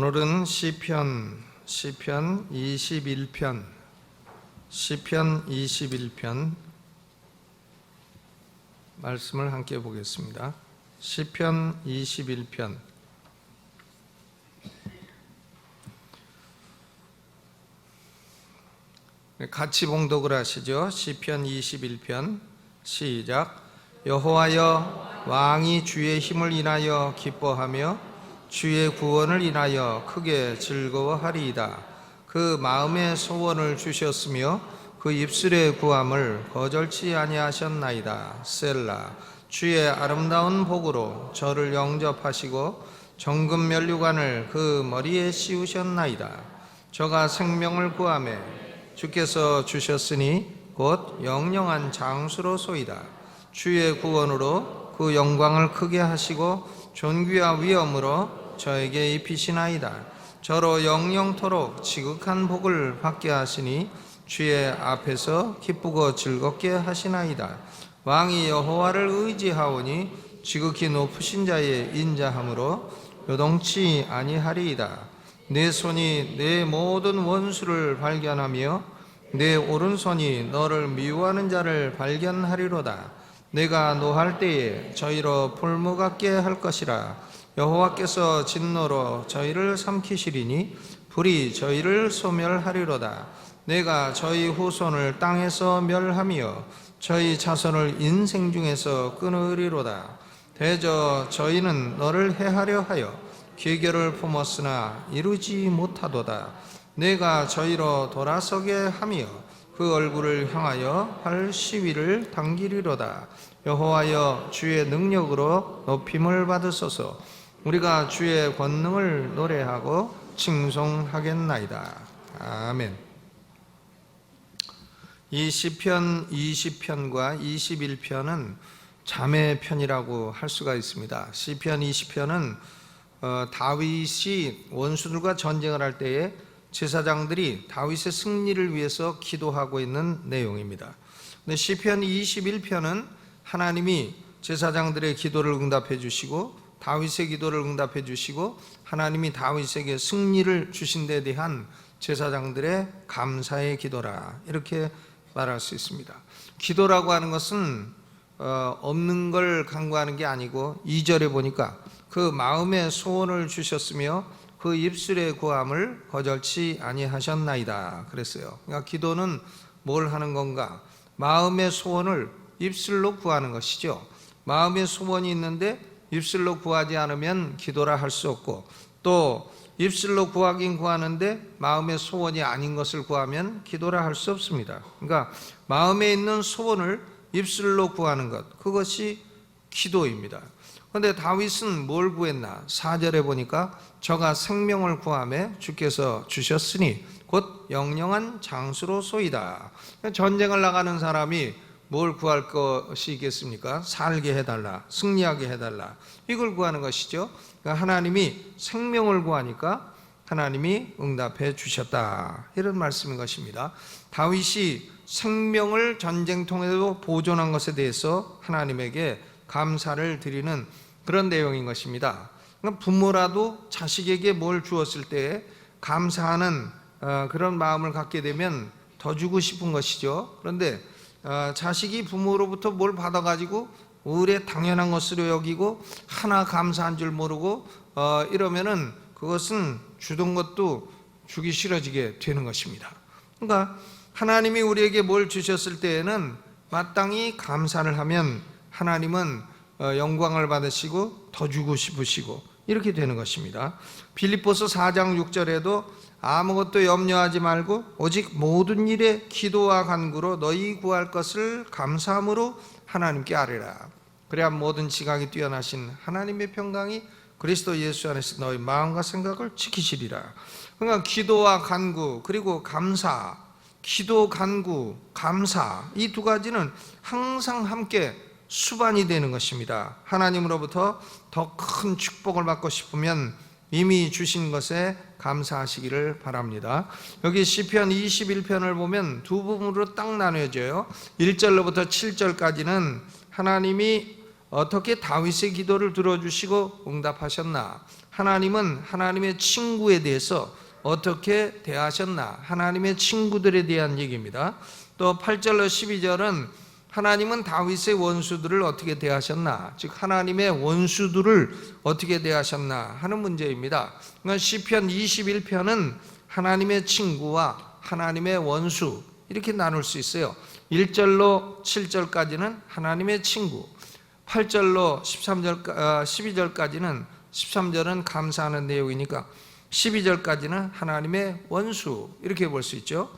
오늘은 시편 시편 21편 시편 21편 말씀을 함께 보겠습니다. 시편 21편 같이 봉독을 하시죠. 시편 21편 시작 여호와여 왕이 주의 힘을 인하여 기뻐하며 주의 구원을 인하여 크게 즐거워하리이다. 그 마음의 소원을 주셨으며 그 입술의 구함을 거절치 아니하셨나이다. 셀라 주의 아름다운 복으로 저를 영접하시고 정금 면류관을 그 머리에 씌우셨나이다. 저가 생명을 구함에 주께서 주셨으니 곧 영영한 장수로소이다. 주의 구원으로 그 영광을 크게 하시고 존귀와 위엄으로 저에게 입히시나이다. 저로 영영토록 지극한 복을 받게 하시니 주의 앞에서 기쁘고 즐겁게 하시나이다. 왕이 여호와를 의지하오니 지극히 높으신 자의 인자함으로 요동치 아니하리이다. 내 손이 내 모든 원수를 발견하며 내 오른손이 너를 미워하는 자를 발견하리로다. 내가 노할 때에 저희로 풀무 같게 할 것이라. 여호와께서 진노로 저희를 삼키시리니 불이 저희를 소멸하리로다. 내가 저희 후손을 땅에서 멸하며 저희 자손을 인생 중에서 끊으리로다. 대저 저희는 너를 해하려 하여 계결을 품었으나 이루지 못하도다. 내가 저희로 돌아서게 하며 그 얼굴을 향하여 할 시위를 당기리로다. 여호와여 주의 능력으로 높임을 받으소서. 우리가 주의 권능을 노래하고 칭송하겠나이다. 아멘. 이 시편 20편과 21편은 자매 편이라고 할 수가 있습니다. 시편 20편은 어, 다윗이 원수들과 전쟁을 할 때에 제사장들이 다윗의 승리를 위해서 기도하고 있는 내용입니다. 시편 21편은 하나님이 제사장들의 기도를 응답해 주시고 다윗의 기도를 응답해 주시고 하나님이 다윗에게 승리를 주신 데 대한 제사장들의 감사의 기도라 이렇게 말할 수 있습니다. 기도라고 하는 것은 어, 없는 걸 간구하는 게 아니고 2절에 보니까 그 마음의 소원을 주셨으며 그 입술의 구함을 거절치 아니하셨나이다 그랬어요. 그러니까 기도는 뭘 하는 건가? 마음의 소원을 입술로 구하는 것이죠. 마음의 소원이 있는데 입술로 구하지 않으면 기도라 할 수 없고 또 입술로 구하긴 구하는데 마음의 소원이 아닌 것을 구하면 기도라 할 수 없습니다. 그러니까 마음에 있는 소원을 입술로 구하는 것 그것이 기도입니다. 그런데 다윗은 뭘 구했나? 4절에 보니까 저가 생명을 구함에 주께서 주셨으니 곧 영영한 장수로 소이다. 전쟁을 나가는 사람이 뭘 구할 것이 있겠습니까? 살게 해달라, 승리하게 해달라. 이걸 구하는 것이죠. 그러니까 하나님이 생명을 구하니까 하나님이 응답해 주셨다. 이런 말씀인 것입니다. 다윗이 생명을 전쟁통에도 보존한 것에 대해서 하나님에게 감사를 드리는 그런 내용인 것입니다. 그러니까 부모라도 자식에게 뭘 주었을 때 감사하는 어, 그런 마음을 갖게 되면 더 주고 싶은 것이죠. 그런데 어, 자식이 부모로부터 뭘 받아가지고 의뢰 당연한 것으로 여기고 하나 감사한 줄 모르고 어, 이러면은 그것은 주던 것도 주기 싫어지게 되는 것입니다. 그러니까 하나님이 우리에게 뭘 주셨을 때에는 마땅히 감사를 하면 하나님은 어, 영광을 받으시고 더 주고 싶으시고 이렇게 되는 것입니다. 빌립보서 4장 6절에도 아무것도 염려하지 말고 오직 모든 일에 기도와 간구로 너희 구할 것을 감사함으로 하나님께 아뢰라. 그래야 모든 지각이 뛰어나신 하나님의 평강이 그리스도 예수 안에서 너희 마음과 생각을 지키시리라. 그러니까 기도와 간구 그리고 감사, 기도, 간구, 감사 이 두 가지는 항상 함께 수반이 되는 것입니다. 하나님으로부터 더 큰 축복을 받고 싶으면 이미 주신 것에 감사하시기를 바랍니다. 여기 시편 21편을 보면 두 부분으로 딱 나눠져요. 1절로부터 7절까지는 하나님이 어떻게 다윗의 기도를 들어주시고 응답하셨나? 하나님은 하나님의 친구에 대해서 어떻게 대하셨나? 하나님의 친구들에 대한 얘기입니다. 또 8절로 12절은 하나님은 다윗의 원수들을 어떻게 대하셨나? 즉 하나님의 원수들을 어떻게 대하셨나 하는 문제입니다. 그러니까 시편 21편은 하나님의 친구와 하나님의 원수 이렇게 나눌 수 있어요. 1절로 7절까지는 하나님의 친구, 8절로 13절 12절까지는 13절은 감사하는 내용이니까 12절까지는 하나님의 원수 이렇게 볼 수 있죠.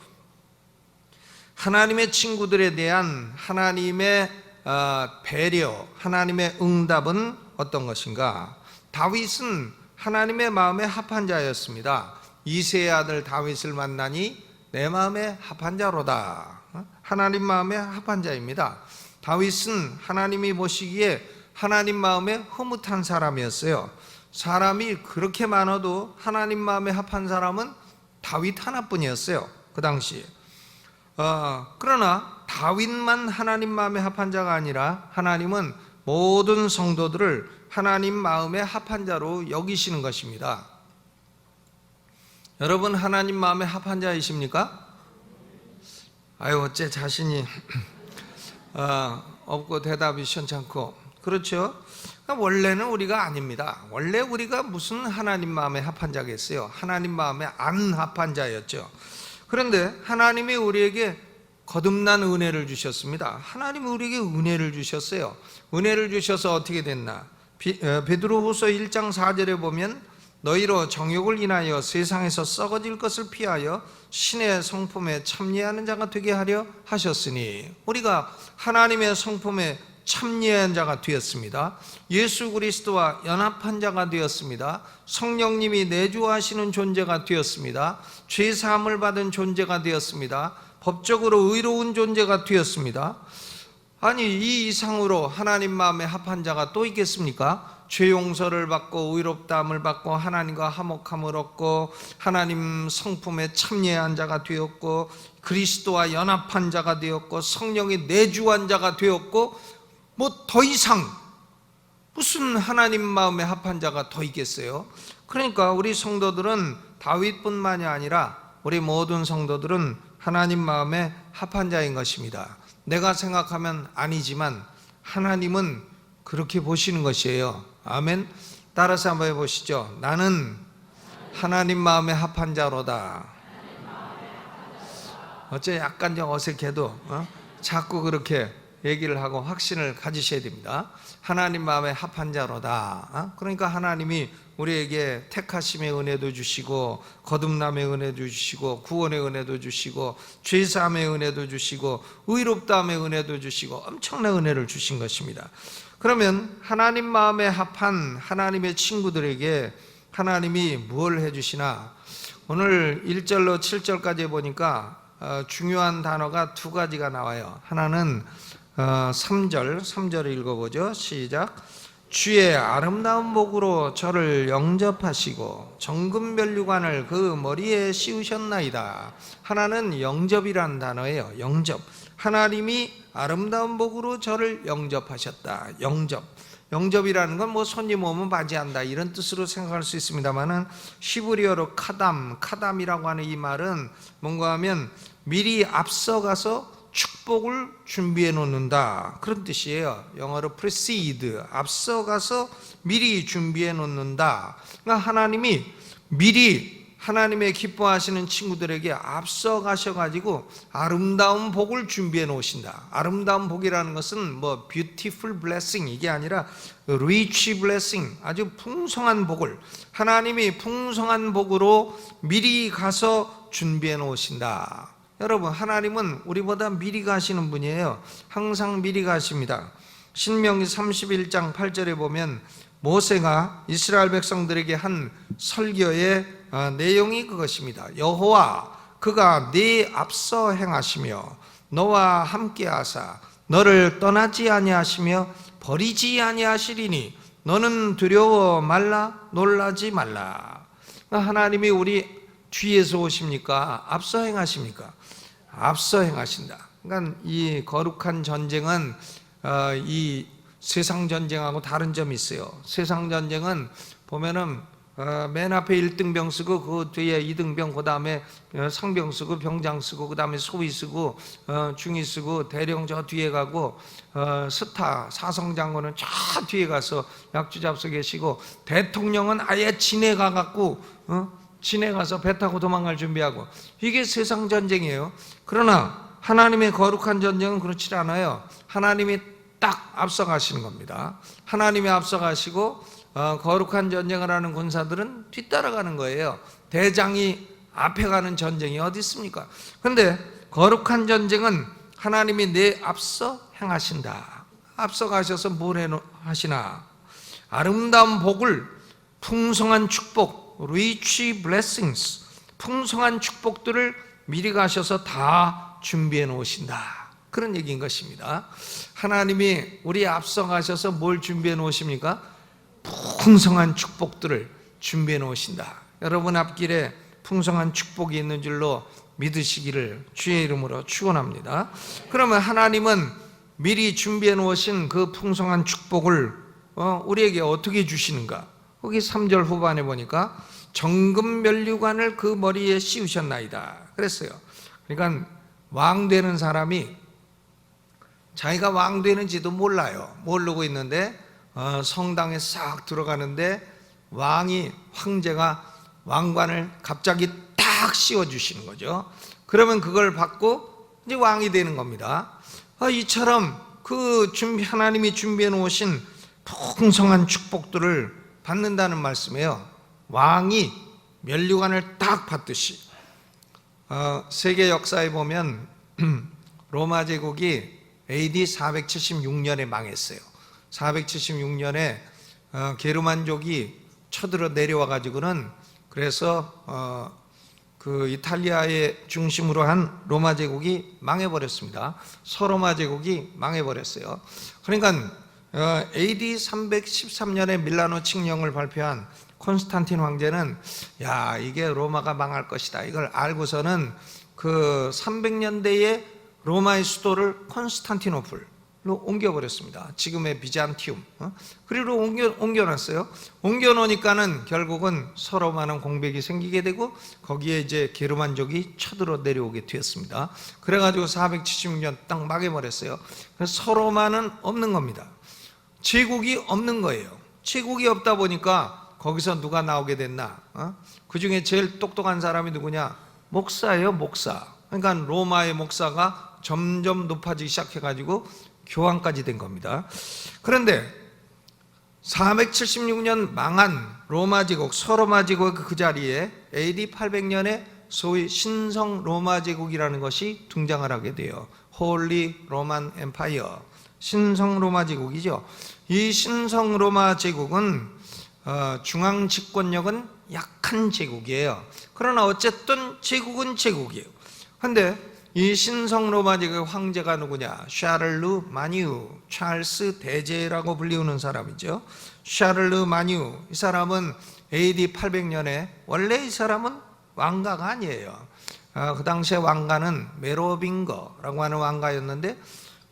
하나님의 친구들에 대한 하나님의 어, 배려, 하나님의 응답은 어떤 것인가? 다윗은 하나님의 마음에 합한 자였습니다. 이세의 아들 다윗을 만나니 내 마음에 합한 자로다. 어? 하나님 마음에 합한 자입니다. 다윗은 하나님이 보시기에 하나님 마음에 흐뭇한 사람이었어요. 사람이 그렇게 많아도 하나님 마음에 합한 사람은 다윗 하나뿐이었어요. 그 당시에. 어, 그러나 다윗만 하나님 마음에 합한 자가 아니라 하나님은 모든 성도들을 하나님 마음에 합한 자로 여기시는 것입니다. 여러분 하나님 마음에 합한 자이십니까? 아유 어째 자신이 어, 없고 대답이 시원찮고 그렇죠? 그러니까 원래는 우리가 아닙니다. 원래 우리가 무슨 하나님 마음에 합한 자겠어요? 하나님 마음에 안 합한 자였죠. 그런데 하나님이 우리에게 거듭난 은혜를 주셨습니다. 하나님이 우리에게 은혜를 주셨어요. 은혜를 주셔서 어떻게 됐나? 비- 어, 베드로후서 1장 4절에 보면 너희로 정욕을 인하여 세상에서 썩어질 것을 피하여 신의 성품에 참여하는 자가 되게 하려 하셨으니 우리가 하나님의 성품에 참여한 자가 되었습니다. 예수 그리스도와 연합한 자가 되었습니다. 성령님이 내주하시는 존재가 되었습니다. 죄 사함을 받은 존재가 되었습니다. 법적으로 의로운 존재가 되었습니다. 아니 이 이상으로 하나님 마음에 합한 자가 또 있겠습니까? 죄 용서를 받고 의롭다함을 받고 하나님과 화목함을 얻고 하나님 성품에 참여한 자가 되었고 그리스도와 연합한 자가 되었고 성령이 내주한 자가 되었고 뭐 더 이상 무슨 하나님 마음에 합한 자가 더 있겠어요? 그러니까 우리 성도들은 다윗뿐만이 아니라 우리 모든 성도들은 하나님 마음에 합한 자인 것입니다. 내가 생각하면 아니지만 하나님은 그렇게 보시는 것이에요. 아멘. 따라서 한번 해보시죠. 나는 하나님 마음에 합한 자로다. 어째 약간 좀 어색해도 어? 자꾸 그렇게 얘기를 하고 확신을 가지셔야 됩니다. 하나님 마음에 합한 자로다. 어? 그러니까 하나님이 우리에게 택하심의 은혜도 주시고 거듭남의 은혜도 주시고 구원의 은혜도 주시고 죄 사함의 은혜도 주시고 의롭다함의 은혜도 주시고 엄청난 은혜를 주신 것입니다. 그러면 하나님 마음에 합한 하나님의 친구들에게 하나님이 뭘 해주시나 오늘 1절로 7절까지 보니까 어, 중요한 단어가 두 가지가 나와요. 하나는 어, 3절, 3절을 읽어보죠. 시작. 주의 아름다운 목으로 저를 영접하시고 정금변류관을 그 머리에 씌우셨나이다. 하나는 영접이란 단어예요. 영접. 하나님이 아름다운 복으로 저를 영접하셨다. 영접. 영접이라는 건 뭐 손님 오면 맞이한다 이런 뜻으로 생각할 수 있습니다만은 히브리어로 카담, 카담이라고 하는 이 말은 뭔가 하면 미리 앞서가서 축복을 준비해 놓는다 그런 뜻이에요. 영어로 precede, 앞서가서 미리 준비해 놓는다. 그러니까 하나님이 미리 하나님의 기뻐하시는 친구들에게 앞서 가셔가지고 아름다운 복을 준비해 놓으신다. 아름다운 복이라는 것은 뭐 beautiful blessing 이게 아니라 rich blessing 아주 풍성한 복을 하나님이 풍성한 복으로 미리 가서 준비해 놓으신다. 여러분 하나님은 우리보다 미리 가시는 분이에요. 항상 미리 가십니다. 신명기 31장 8절에 보면 모세가 이스라엘 백성들에게 한 설교의 어, 내용이 그것입니다. 여호와 그가 네 앞서 행하시며 너와 함께 하사 너를 떠나지 아니하시며 버리지 아니하시리니 너는 두려워 말라 놀라지 말라. 하나님이 우리 뒤에서 오십니까? 앞서 행하십니까? 앞서 행하신다. 그러니까 이 거룩한 전쟁은 어, 이 세상 전쟁하고 다른 점이 있어요. 세상 전쟁은 보면은 어, 맨 앞에 1등병 쓰고 그 뒤에 2등병 그 다음에 상병 쓰고 병장 쓰고 그 다음에 소위 쓰고 어, 중위 쓰고 대령 저 뒤에 가고 어, 스타 사성 장군은 저 뒤에 가서 약주 잡서 계시고 대통령은 아예 진해 가 갖고 어? 진해 가서 배 타고 도망갈 준비하고 이게 세상 전쟁이에요. 그러나 하나님의 거룩한 전쟁은 그렇지 않아요. 하나님이 딱 앞서가시는 겁니다. 하나님이 앞서가시고 어, 거룩한 전쟁을 하는 군사들은 뒤따라가는 거예요. 대장이 앞에 가는 전쟁이 어디 있습니까? 근데 거룩한 전쟁은 하나님이 내 앞서 행하신다. 앞서 가셔서 뭘해 하시나? 아름다운 복을 풍성한 축복, rich blessings, 풍성한 축복들을 미리 가셔서 다 준비해 놓으신다. 그런 얘기인 것입니다. 하나님이 우리 앞서 가셔서 뭘 준비해 놓으십니까? 풍성한 축복들을 준비해 놓으신다. 여러분 앞길에 풍성한 축복이 있는 줄로 믿으시기를 주의 이름으로 축원합니다. 그러면 하나님은 미리 준비해 놓으신 그 풍성한 축복을 어, 우리에게 어떻게 주시는가? 거기 3절 후반에 보니까 정금 면류관을 그 머리에 씌우셨나이다. 그랬어요. 그러니까 왕 되는 사람이 자기가 왕 되는지도 몰라요. 모르고 있는데 어, 성당에 싹 들어가는데 왕이 황제가 왕관을 갑자기 딱 씌워 주시는 거죠. 그러면 그걸 받고 이제 왕이 되는 겁니다. 어, 이처럼 그 준비 하나님이 준비해 놓으신 풍성한 축복들을 받는다는 말씀이에요. 왕이 면류관을 딱 받듯이 어, 세계 역사에 보면 로마 제국이 AD 476년에 망했어요. 476년에 어, 게르만족이 쳐들어 내려와 가지고는 그래서 어, 그 이탈리아의 중심으로 한 로마 제국이 망해 버렸습니다. 서로마 제국이 망해 버렸어요. 그러니까 어, AD 313년에 밀라노 칙령을 발표한 콘스탄틴 황제는 야 이게 로마가 망할 것이다. 이걸 알고서는 그 300년대에 로마의 수도를 콘스탄티노플 로 옮겨버렸습니다. 지금의 비잔티움. 어? 그리로 옮겨, 옮겨놨어요. 옮겨놓으니까는 결국은 서로 많은 공백이 생기게 되고 거기에 이제 게르만족이 쳐들어 내려오게 되었습니다. 그래가지고 476년 딱 막해버렸어요. 그래서 서로만은 없는 겁니다. 제국이 없는 거예요. 제국이 없다 보니까 거기서 누가 나오게 됐나? 어? 그 중에 제일 똑똑한 사람이 누구냐? 목사예요, 목사. 그러니까 로마의 목사가 점점 높아지기 시작해가지고 교황까지 된 겁니다. 그런데 476년 망한 로마 제국, 서로마 제국 그 자리에 AD 800년에 소위 신성 로마 제국이라는 것이 등장을 하게 돼요. 홀리 로만 엠파이어. 신성 로마 제국이죠. 이 신성 로마 제국은 어, 중앙 집권력은 약한 제국이에요. 그러나 어쨌든 제국은 제국이에요. 근데 이 신성 로마 제국 황제가 누구냐? 샤를르 마뉴, 찰스 대제라고 불리우는 사람이죠. 샤를르 마뉴 이 사람은 AD 800년에 원래 이 사람은 왕가가 아니에요. 아, 그 당시에 왕가는 메로빙거라고 하는 왕가였는데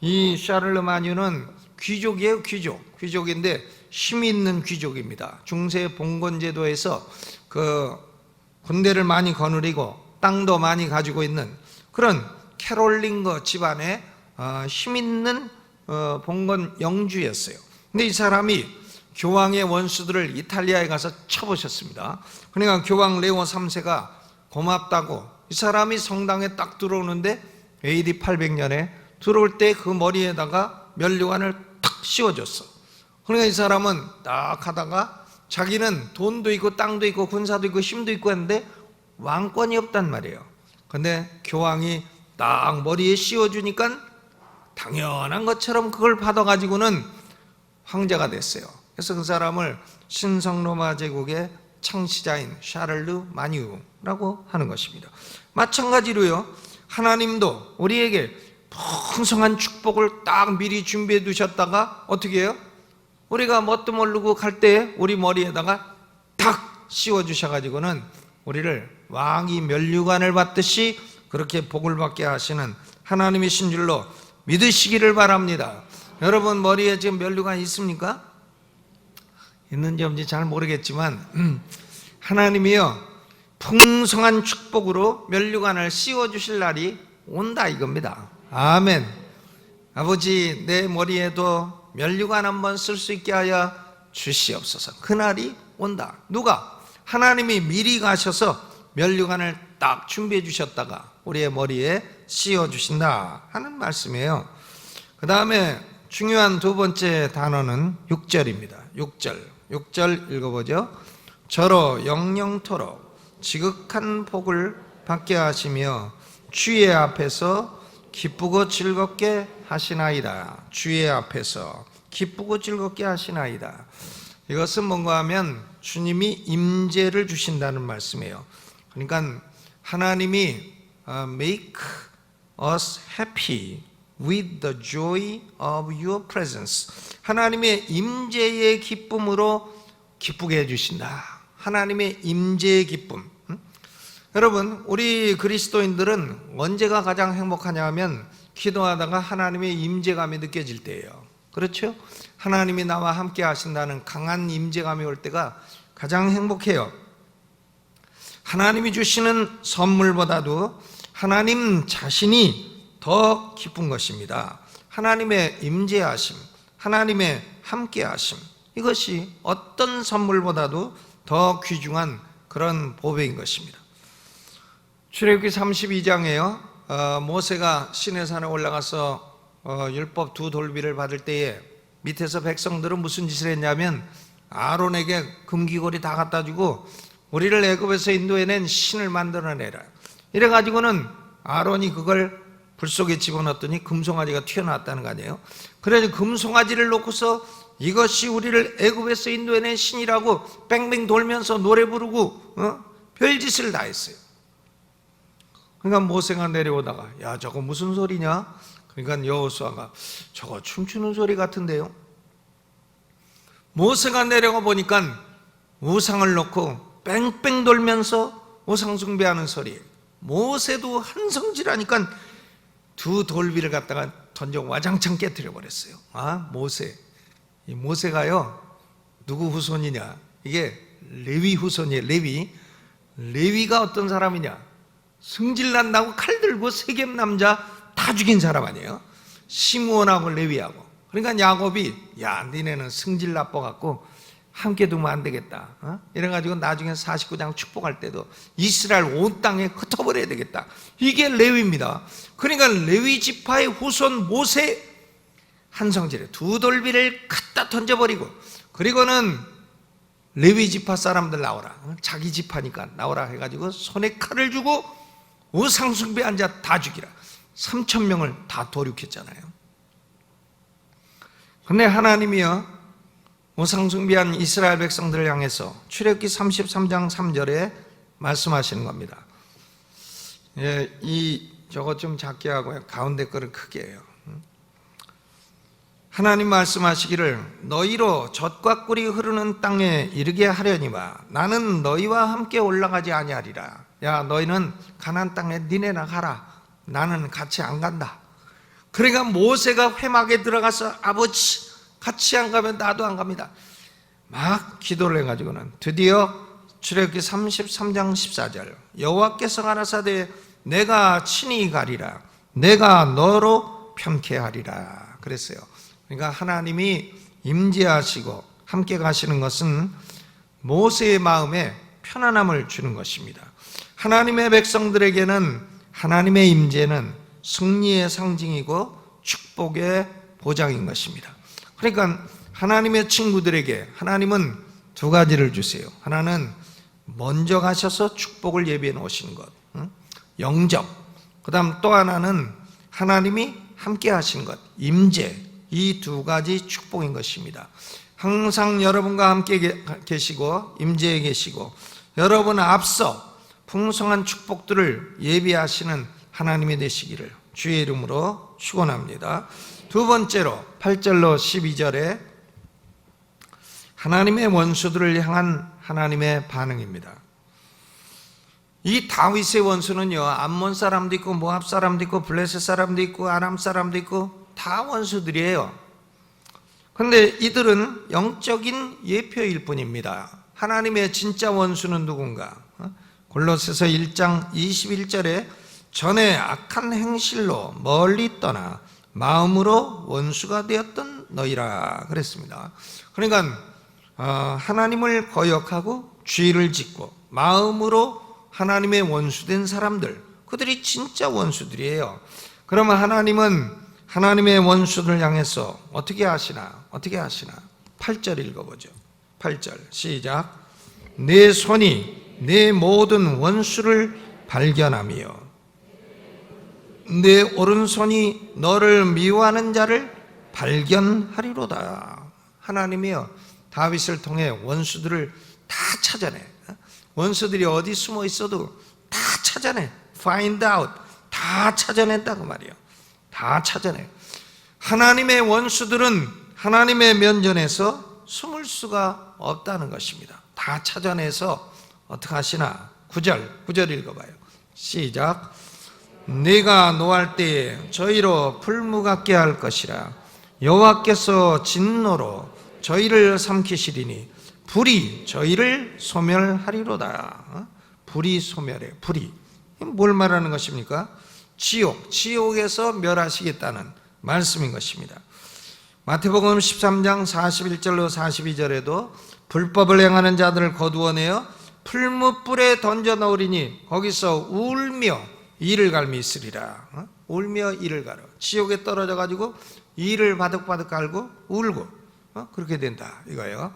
이 샤를르 마뉴는 귀족이에요, 귀족. 귀족인데 힘 있는 귀족입니다. 중세 봉건 제도에서 그 군대를 많이 거느리고 땅도 많이 가지고 있는 그런 캐롤링거 집안의 어, 힘 있는 어, 봉건 영주였어요. 근데 이 사람이 교황의 원수들을 이탈리아에 가서 쳐보셨습니다. 그러니까 교황 레오 3세가 고맙다고 이 사람이 성당에 딱 들어오는데 AD 800년에 들어올 때 그 머리에다가 면류관을 탁 씌워줬어. 그러니까 이 사람은 딱 하다가 자기는 돈도 있고 땅도 있고 군사도 있고 힘도 있고 했는데 왕권이 없단 말이에요. 근데 교황이 딱 머리에 씌워주니까 당연한 것처럼 그걸 받아가지고는 황제가 됐어요. 그래서 그 사람을 신성로마 제국의 창시자인 샤를르 마뉴라고 하는 것입니다. 마찬가지로요, 하나님도 우리에게 풍성한 축복을 딱 미리 준비해 두셨다가 어떻게 해요? 우리가 뭣도 모르고 갈 때 우리 머리에다가 탁 씌워 주셔가지고는 우리를 왕이 면류관을 받듯이 그렇게 복을 받게 하시는 하나님이신 줄로 믿으시기를 바랍니다. 여러분 머리에 지금 면류관 있습니까? 있는지 없는지 잘 모르겠지만 하나님이요 풍성한 축복으로 면류관을 씌워 주실 날이 온다 이겁니다. 아멘. 아버지 내 머리에도 면류관 한번 쓸 수 있게 하여 주시옵소서. 그날이 온다. 누가? 하나님이 미리 가셔서 면류관을 딱 준비해 주셨다가 우리의 머리에 씌워 주신다 하는 말씀이에요. 그 다음에 중요한 두 번째 단어는 6절입니다. 6절. 6절 읽어보죠. 저로 영영토록 지극한 복을 받게 하시며 주의 앞에서 기쁘고 즐겁게 하시나이다. 주의 앞에서 기쁘고 즐겁게 하시나이다. 이것은 뭔가 하면 주님이 임재를 주신다는 말씀이에요. 그러니까 하나님이 어, make us happy with the joy of your presence. 하나님의 임재의 기쁨으로 기쁘게 해 주신다. 하나님의 임재의 기쁨. 음? 여러분, 우리 그리스도인들은 언제가 가장 행복하냐 하면 기도하다가 하나님의 임재감이 느껴질 때예요. 그렇죠? 하나님이 나와 함께 하신다는 강한 임재감이 올 때가 가장 행복해요. 하나님이 주시는 선물보다도 하나님 자신이 더 기쁜 것입니다. 하나님의 임재하심, 하나님의 함께하심, 이것이 어떤 선물보다도 더 귀중한 그런 보배인 것입니다. 출애굽기 32장에요. 어, 모세가 시내산에 올라가서 어, 율법 두 돌비를 받을 때에 밑에서 백성들은 무슨 짓을 했냐면 아론에게 금기골이 다 갖다 주고 우리를 애굽에서 인도해낸 신을 만들어내라. 이래 가지고는 아론이 그걸 불 속에 집어넣었더니 금송아지가 튀어나왔다는 거 아니에요? 그래서 금송아지를 놓고서 이것이 우리를 애굽에서 인도해낸 신이라고 뺑뺑 돌면서 노래 부르고 어? 별짓을 다 했어요. 그러니까 모세가 내려오다가 야 저거 무슨 소리냐? 그러니까 여호수아가 저거 춤추는 소리 같은데요. 모세가 내려가 보니까 우상을 놓고 뺑뺑 돌면서 우상 숭배하는 소리. 모세도 한성질하니까 두 돌비를 갖다가 던져 와장창 깨뜨려 버렸어요. 아 모세, 이 모세가요 누구 후손이냐? 이게 레위 후손이에요. 레위. 레위가 어떤 사람이냐? 승질 난다고 칼 들고 세겜 남자 다 죽인 사람 아니에요? 시므온하고 레위하고. 그러니까 야곱이 야 니네는 승질 나빠 갖고 함께 두면 안 되겠다. 어? 이래가지고 나중에 49장 축복할 때도 이스라엘 온 땅에 흩어버려야 되겠다. 이게 레위입니다. 그러니까 레위 지파의 후손 모세 한 성질에 두 돌비를 갖다 던져버리고 그리고는 레위 지파 사람들 나오라. 어? 자기 지파니까 나오라 해가지고 손에 칼을 주고 우상숭배한 자 다 죽이라. 3천 명을 다 도륙했잖아요. 근데 하나님이요 우상숭배한 이스라엘 백성들을 향해서 출애굽기 33장 3절에 말씀하시는 겁니다. 예, 이 저거 좀 작게 하고요. 가운데 거를 크게 해요. 하나님 말씀하시기를 너희로 젖과 꿀이 흐르는 땅에 이르게 하려니와 나는 너희와 함께 올라가지 아니하리라. 야 너희는 가나안 땅에 니네나 가라. 나는 같이 안 간다. 그러니까 모세가 회막에 들어가서 아버지 같이 안 가면 나도 안 갑니다. 막 기도를 해가지고는 드디어 출애굽기 33장 14절 여호와께서 가라사대 내가 친히 가리라 내가 너로 편케하리라 그랬어요. 그러니까 하나님이 임재하시고 함께 가시는 것은 모세의 마음에 편안함을 주는 것입니다. 하나님의 백성들에게는 하나님의 임재는 승리의 상징이고 축복의 보장인 것입니다. 그러니까 하나님의 친구들에게 하나님은 두 가지를 주세요. 하나는 먼저 가셔서 축복을 예비해 놓으신 것, 영접. 그다음 또 하나는 하나님이 함께 하신 것, 임재. 이 두 가지 축복인 것입니다. 항상 여러분과 함께 계시고 임재에 계시고 여러분 앞서 풍성한 축복들을 예비하시는 하나님이 되시기를 주의 이름으로 축원합니다. 두 번째로 8절로 12절에 하나님의 원수들을 향한 하나님의 반응입니다. 이 다윗의 원수는요, 암몬 사람도 있고, 모압 사람도 있고, 블레셋 사람도 있고, 아람 사람도 있고, 다 원수들이에요. 근데 이들은 영적인 예표일 뿐입니다. 하나님의 진짜 원수는 누군가? 어? 골로새서 1장 21절에 전에 악한 행실로 멀리 떠나 마음으로 원수가 되었던 너희라 그랬습니다. 그러니까 어, 하나님을 거역하고 죄를 짓고 마음으로 하나님의 원수된 사람들 그들이 진짜 원수들이에요. 그러면 하나님은 하나님의 원수들 향해서 어떻게 하시나? 어떻게 하시나? 8절 읽어보죠. 8절 시작. 내 손이 내 모든 원수를 발견하며 내 오른손이 너를 미워하는 자를 발견하리로다. 하나님이요 다윗을 통해 원수들을 다 찾아내. 원수들이 어디 숨어 있어도 다 찾아내. find out. 다 찾아낸다고 말이에요. 다 찾아내. 하나님의 원수들은 하나님의 면전에서 숨을 수가 없다는 것입니다. 다 찾아내서 어떻게 하시나? 9절, 9절 읽어봐요. 시작. 내가 노할 때에 저희로 풀무갑게 할 것이라 여호와께서 진노로 저희를 삼키시리니 불이 저희를 소멸하리로다. 어? 불이 소멸해. 불이 뭘 말하는 것입니까? 지옥, 지옥에서 멸하시겠다는 말씀인 것입니다. 마태복음 13장 41절로 42절에도 불법을 행하는 자들을 거두어내어 풀무불에 던져 넣으리니 거기서 울며 이를 갈미 있으리라. 어? 울며 이를 갈어. 지옥에 떨어져 가지고 이를 바득바득 갈고 울고 어? 그렇게 된다 이거예요.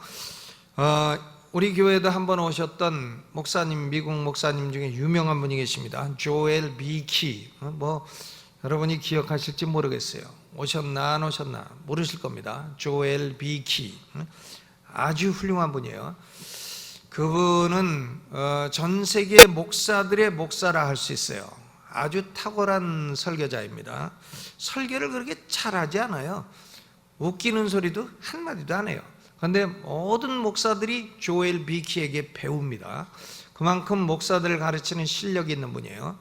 어, 우리 교회도 한번 오셨던 목사님 미국 목사님 중에 유명한 분이 계십니다. 조엘 비키. 어, 뭐 여러분이 기억하실지 모르겠어요. 오셨나 안 오셨나 모르실 겁니다. 조엘 비키. 어? 아주 훌륭한 분이에요. 그분은 어, 전 세계 목사들의 목사라 할 수 있어요. 아주 탁월한 설교자입니다. 설교를 그렇게 잘하지 않아요. 웃기는 소리도 한마디도 안 해요. 그런데 모든 목사들이 조엘 비키에게 배웁니다. 그만큼 목사들을 가르치는 실력이 있는 분이에요.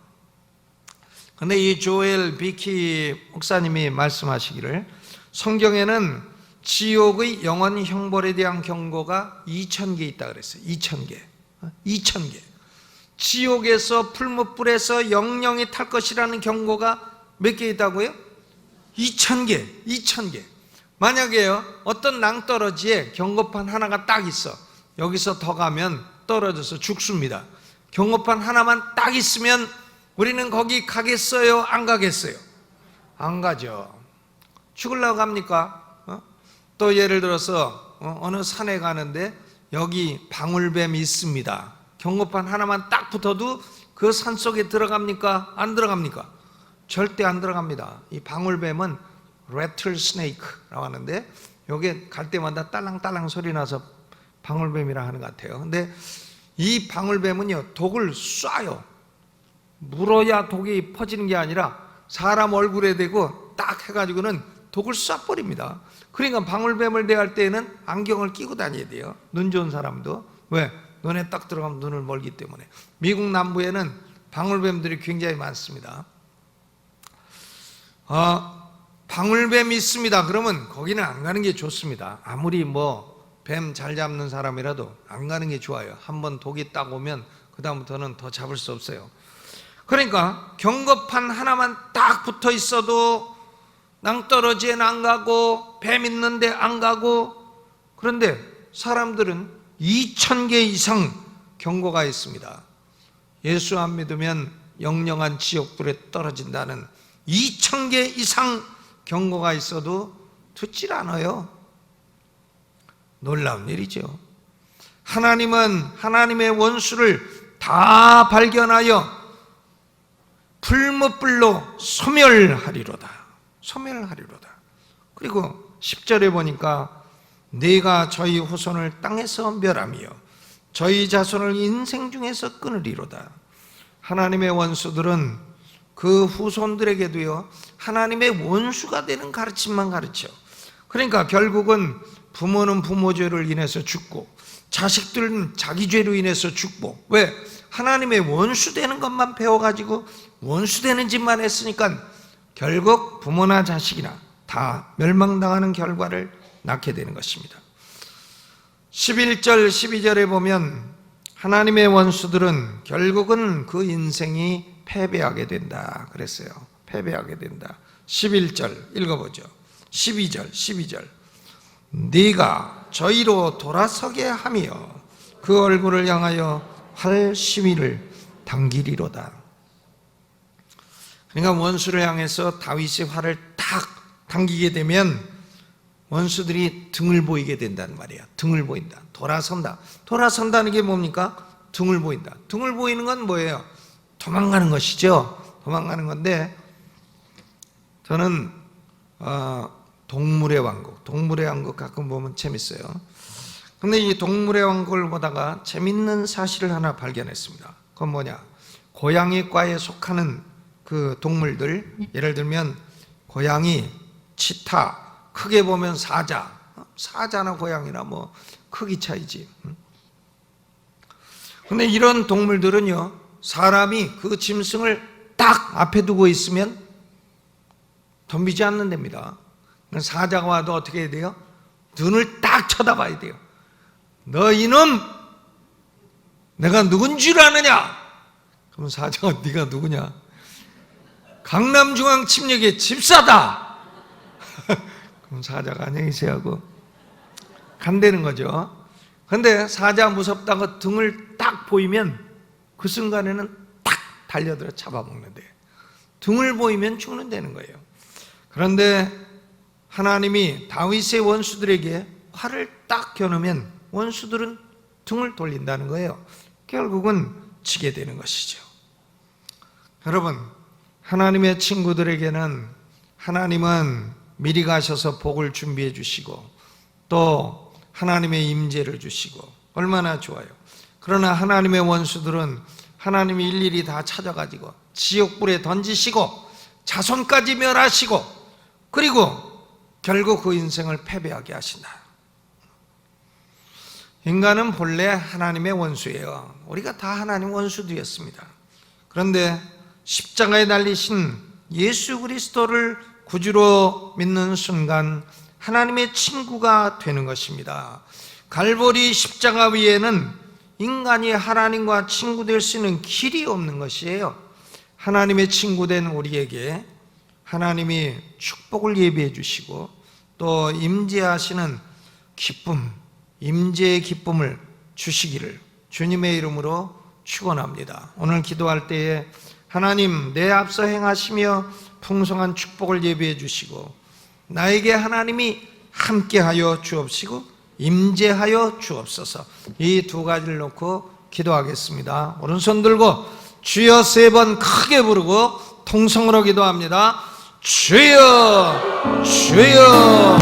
그런데 이 조엘 비키 목사님이 말씀하시기를 성경에는 지옥의 영원 형벌에 대한 경고가 2천 개 있다 그랬어요. 2천 개. 2천 개. 지옥에서 풀무불에서 영영이 탈 것이라는 경고가 몇 개 있다고요? 2천 개. 2천 개. 만약에요. 어떤 낭떠러지에 경고판 하나가 딱 있어. 여기서 더 가면 떨어져서 죽습니다. 경고판 하나만 딱 있으면 우리는 거기 가겠어요? 안 가겠어요? 안 가죠. 죽으려고 갑니까? 또 예를 들어서 어, 어느 산에 가는데 여기 방울뱀이 있습니다. 경고판 하나만 딱 붙어도 그 산 속에 들어갑니까? 안 들어갑니까? 절대 안 들어갑니다. 이 방울뱀은 레틀 스네이크라고 하는데 여기 갈 때마다 딸랑딸랑 소리 나서 방울뱀이라 하는 것 같아요. 근데 이 방울뱀은요 독을 쏴요. 물어야 독이 퍼지는 게 아니라 사람 얼굴에 대고 딱 해가지고는 독을 쏴버립니다. 그러니까 방울뱀을 대할 때에는 안경을 끼고 다녀야 돼요. 눈 좋은 사람도. 왜? 눈에 딱 들어가면 눈을 멀기 때문에. 미국 남부에는 방울뱀들이 굉장히 많습니다. 어, 방울뱀이 있습니다. 그러면 거기는 안 가는 게 좋습니다. 아무리 뭐 뱀 잘 잡는 사람이라도 안 가는 게 좋아요. 한번 독이 딱 오면 그다음부터는 더 잡을 수 없어요. 그러니까 경거판 하나만 딱 붙어 있어도 낭떠러지엔 안 가고 뱀 있는데 안 가고 그런데 사람들은 2천 개 이상 경고가 있습니다. 예수 안 믿으면 영영한 지옥불에 떨어진다는 2천 개 이상 경고가 있어도 듣질 않아요. 놀라운 일이죠. 하나님은 하나님의 원수를 다 발견하여 불무불로 소멸하리로다. 소멸하리로다. 그리고 10절에 보니까 내가 저희 후손을 땅에서 멸하며 저희 자손을 인생 중에서 끊으리로다. 하나님의 원수들은 그 후손들에게 도요, 하나님의 원수가 되는 가르침만 가르쳐. 그러니까 결국은 부모는 부모 죄를 인해서 죽고, 자식들은 자기 죄로 인해서 죽고, 왜? 하나님의 원수 되는 것만 배워가지고 원수 되는 짓만 했으니까 결국 부모나 자식이나 다 멸망당하는 결과를 낳게 되는 것입니다. 11절, 12절에 보면 하나님의 원수들은 결국은 그 인생이 패배하게 된다. 그랬어요. 패배하게 된다. 11절 읽어보죠. 12절, 12절. 네가 저희로 돌아서게 하며 그 얼굴을 향하여 활 시위를 당기리로다. 그러니까 원수를 향해서 다윗이 활을 딱 당기게 되면 원수들이 등을 보이게 된다는 말이야. 등을 보인다. 돌아선다. 돌아선다는 게 뭡니까? 등을 보인다. 등을 보이는 건 뭐예요? 도망가는 것이죠. 도망가는 건데 저는 어, 동물의 왕국, 동물의 왕국 가끔 보면 재밌어요. 근데 이 동물의 왕국을 보다가 재밌는 사실을 하나 발견했습니다. 그건 뭐냐? 고양이과에 속하는 그 동물들, 예를 들면 고양이, 치타, 크게 보면 사자, 사자나 고양이나 뭐 크기 차이지. 근데 이런 동물들은요, 사람이 그 짐승을 딱 앞에 두고 있으면 덤비지 않는답니다. 사자가 와도 어떻게 해야 돼요? 눈을 딱 쳐다봐야 돼요. 너 이놈! 내가 누군 줄 아느냐? 그럼 사자가 네가 누구냐? 강남중앙 침략의 집사다! 그럼 사자가 안녕히 계세요 하고 간다는 거죠. 근데 사자 무섭다고 등을 딱 보이면 그 순간에는 딱 달려들어 잡아먹는데 등을 보이면 죽는다는 거예요. 그런데 하나님이 다윗의 원수들에게 활을 딱 겨누면 원수들은 등을 돌린다는 거예요. 결국은 지게 되는 것이죠. 여러분, 하나님의 친구들에게는 하나님은 미리 가셔서 복을 준비해 주시고 또 하나님의 임재를 주시고 얼마나 좋아요. 그러나 하나님의 원수들은 하나님이 일일이 다 찾아가지고 지옥불에 던지시고 자손까지 멸하시고 그리고 결국 그 인생을 패배하게 하신다. 인간은 본래 하나님의 원수예요. 우리가 다 하나님 원수들이었습니다. 그런데 십자가에 달리신 예수 그리스도를 구주로 믿는 순간 하나님의 친구가 되는 것입니다. 갈보리 십자가 위에는 인간이 하나님과 친구 될 수 있는 길이 없는 것이에요. 하나님의 친구 된 우리에게 하나님이 축복을 예비해 주시고 또 임재하시는 기쁨, 임재의 기쁨을 주시기를 주님의 이름으로 축원합니다. 오늘 기도할 때에 하나님 내 앞서 행하시며 풍성한 축복을 예비해 주시고 나에게 하나님이 함께하여 주옵시고 임재하여 주옵소서 이 두 가지를 놓고 기도하겠습니다. 오른손 들고 주여 세 번 크게 부르고 통성으로 기도합니다. 주여 주여